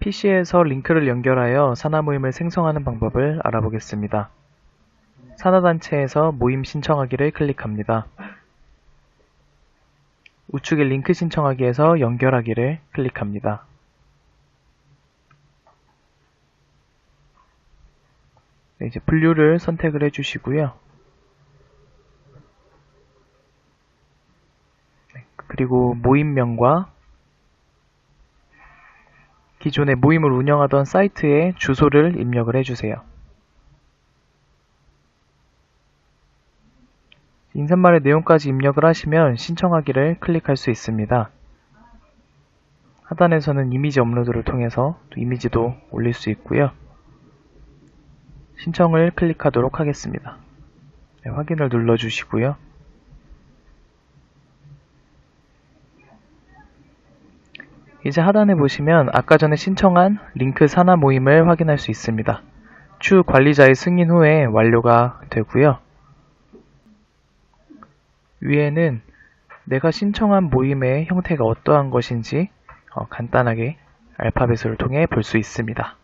PC에서 링크를 연결하여 산하 모임을 생성하는 방법을 알아보겠습니다. 산하단체에서 모임 신청하기를 클릭합니다. 우측의 링크 신청하기에서 연결하기를 클릭합니다. 네, 이제 분류를 선택을 해주시고요. 네, 그리고 모임명과 기존에 모임을 운영하던 사이트의 주소를 입력을 해주세요. 인사말의 내용까지 입력을 하시면 신청하기를 클릭할 수 있습니다. 하단에서는 이미지 업로드를 통해서 또 이미지도 올릴 수 있고요. 신청을 클릭하도록 하겠습니다. 네, 확인을 눌러주시고요. 이제 하단에 보시면 아까 전에 신청한 링크 산하 모임을 확인할 수 있습니다. 추 관리자의 승인 후에 완료가 되고요. 위에는 내가 신청한 모임의 형태가 어떠한 것인지 어, 간단하게 알파벳을 통해 볼 수 있습니다.